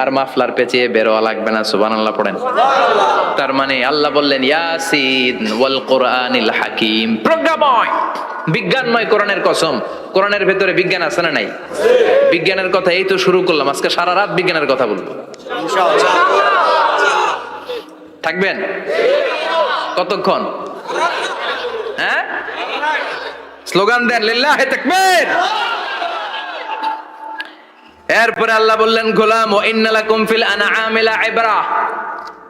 আর muffler পেঁচিয়ে বেরোয়া লাগবে না সুবান আল্লাহ পড়েন তার মানে আল্লাহ বললেন ইয়াসিন ওয়াল কোরআনিল হাকিম। প্রজ্ঞাময় বিজ্ঞানময় কোরআনের কসম। কোরআনের ভেতরে বিজ্ঞান আছে না নাই? বিজ্ঞানের কথা এই তো শুরু করলাম আজকে সারা রাত বিজ্ঞানের কথা বলব। থাকবেন? কতক্ষণ? হ্যাঁ? স্লোগান দেন লিল্লাহে তাকবীর। এরপরে আল্লাহ বললেন, গোলাম, ও ইন্নালাকুম ফিল আনআমিলা ইবরা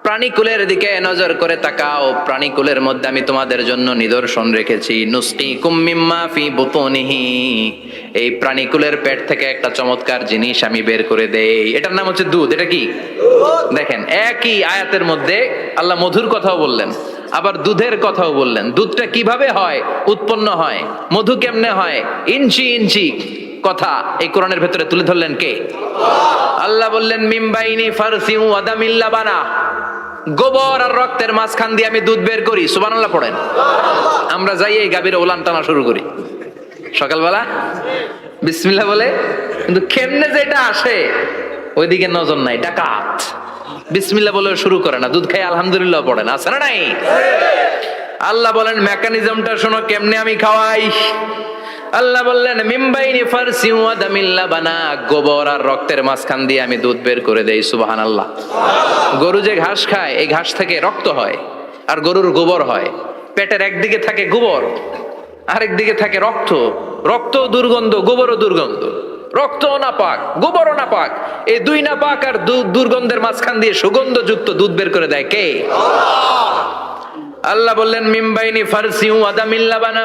প্রাণীকুলের দিকে নজর করে তাকাও। প্রাণীকুলের মধ্যে আমি তোমাদের জন্য নিদর্শন রেখেছি। নুসকিকুম মিম্মা ফি বুতুনিহি। এই প্রাণীকুলের পেট থেকে একটা চমৎকার জিনিস আমি বের করে দেই। এটার নাম হচ্ছে দুধ। এটা কি? দেখেন, একই আয়াতের মধ্যে আল্লাহ মধুর কথাও বললেন, আবার দুধের কথাও বললেন। দুধটা কীভাবে হয়? উৎপন্ন হয়? মধু কেমনে হয়? ইঞ্চি ইঞ্চি। কথা এই কোরআনের ভেতরে তুলে ধরলেন কে? আল্লাহ বললেন মিমবাইনি ফারসি ওয়াদামিল্লা বানা গোবর আর রক্তের মাঝখান দিয়ে আমি দুধ বের করি, সুবহানাল্লাহ পড়েন। আমরা যাই এই গাভীর ওলান টানা শুরু করি। সকালবেলা? বিসমিল্লাহ বলে। কিন্তু কেমনে যেটা আসে? ওইদিকে নজর নাই ডাকাত বিসমিল্লাহ বলে শুরু করে না, দুধ খাই আলহামদুলিল্লাহ পড়ে না আছে না নাই? আল্লাহ বলেন, মেকানিজমটা শোনো, কেমনে আমি খাওয়াই? আল্লাহ বললেন মিম্বাইনি ফারসি ওয়া দামিল্লা বানা। গোবর আর রক্তের মাঝখান দিয়ে আমি দুধ বের করে দেই সুবহানাল্লাহ। গরু যে ঘাস খায় এই ঘাস থেকে রক্ত হয় আর গরুর গোবর হয়। পেটের একদিকে থাকে গোবর আরেক দিকে থাকে রক্ত। রক্ত দুর্গন্ধ গোবরও দুর্গন্ধ। রক্ত না পাক গোবরও না পাক এই দুই না পাক আর দুর্গন্ধের মাঝখান দিয়ে সুগন্ধযুক্ত দুধ বের করে দেয় কে? আল্লাহ। বললেন মিমবাইনি ফারসি আদামিল্লা বানা।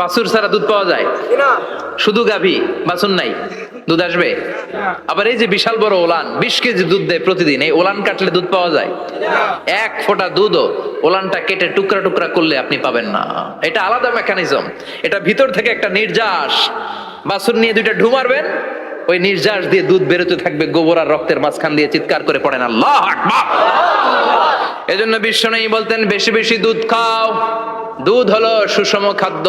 বাছুর ছাড়া দুধ পাওয়া যায়? শুধু গাভী বাছুর নাই দুধ আসবে? আবার এই যে বিশাল বড় ওলান বিশ কেজি দুধ দেয় প্রতিদিন এই ওলান কাটলে দুধ পাওয়া যায়? এক ফোঁটা দুধও ওলানটা কেটে টুকরা টুকরা করলে আপনি পাবেন না। এটা আলাদা মেকানিজম এটা ভিতর থেকে একটা নির্যাস। বাছুর নিয়ে দুইটা ঢু মারবেন ওই নির্যাস দিয়ে দুধ বেরোতে থাকবে গোবর আর রক্তের মাঝখান দিয়ে চিৎকার করে পড়েন আল্লাহ আকবার। এজন্য বিশ্ব নেই বলতেন বেশি বেশি দুধ খাও। দুধ হলো সুষম খাদ্য।